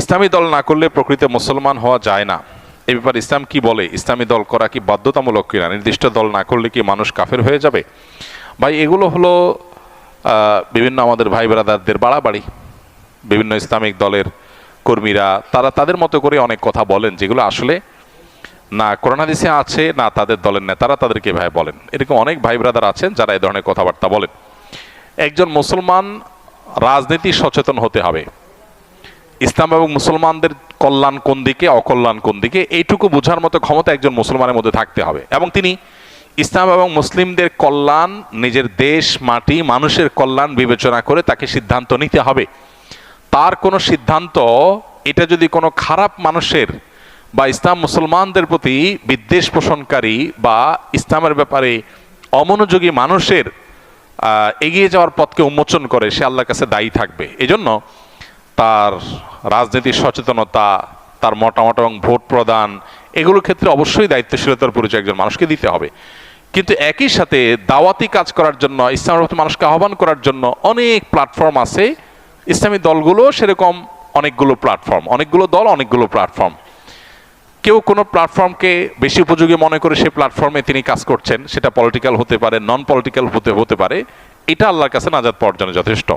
ইসলামী দল না করলে প্রকৃত মুসলমান হওয়া যায় না। এ ব্যাপারে ইসলাম কি বলে? ইসলামী দল করা কি বাধ্যতামূলক কিনা? নির্দিষ্ট দল না করলে কি মানুষ কাফের হয়ে যাবে? ভাই, এগুলো হলো বিভিন্ন আমাদের ভাই ব্রাদারদের বাড়াবাড়ি। বিভিন্ন ইসলামিক দলের কর্মীরা, তারা তাদের মতো করে অনেক কথা বলেন, যেগুলো আসলে না করোনাদিসে আছে, না তাদের দলের নেতারা তাদেরকে ভাই বলেন। এরকম অনেক ভাই ব্রাদার আছেন যারা এ ধরনের কথাবার্তা বলেন। একজন মুসলমান রাজনীতি সচেতন হতে হবে। ইসলাম এবং মুসলমানদের কল্যাণ কোন দিকে, অকল্যাণ কোন দিকে, এইটুকু বোঝার মতো ক্ষমতা একজন মুসলমানের মধ্যে থাকতে হবে। এবং তিনি ইসলাম এবং মুসলিমদের কল্যাণ, নিজের দেশ, মাটি, মানুষের কল্যাণ বিবেচনা করে তাকে সিদ্ধান্ত নিতে হবে। তার কোনো সিদ্ধান্ত, এটা যদি কোনো খারাপ মানুষের বা ইসলাম মুসলমানদের প্রতি বিদ্বেষ পোষণকারী বা ইসলামের ব্যাপারে অমনোযোগী মানুষের এগিয়ে যাওয়ার পথকে উন্মোচন করে, সে আল্লাহর কাছে দায়ী থাকবে। এজন্য তার রাজনীতির সচেতনতা, তার মতামত এবং ভোট প্রদান, এগুলোর ক্ষেত্রে অবশ্যই দায়িত্বশীলতার পরিচয় একজন মানুষকে দিতে হবে। কিন্তু একই সাথে দাওয়াতি কাজ করার জন্য, ইসলামের প্রতি মানুষকে আহ্বান করার জন্য অনেক প্ল্যাটফর্ম আছে। ইসলামী দলগুলো সেরকম অনেকগুলো প্ল্যাটফর্ম অনেকগুলো দল অনেকগুলো প্ল্যাটফর্ম কেউ কোনো প্ল্যাটফর্মকে বেশি উপযোগী মনে করে সেই প্ল্যাটফর্মে তিনি কাজ করছেন, সেটা পলিটিক্যাল হতে পারে নন পলিটিক্যাল হতে হতে পারে, এটা আল্লাহর কাছে নাজাদ পাওয়ার জন্য যথেষ্ট।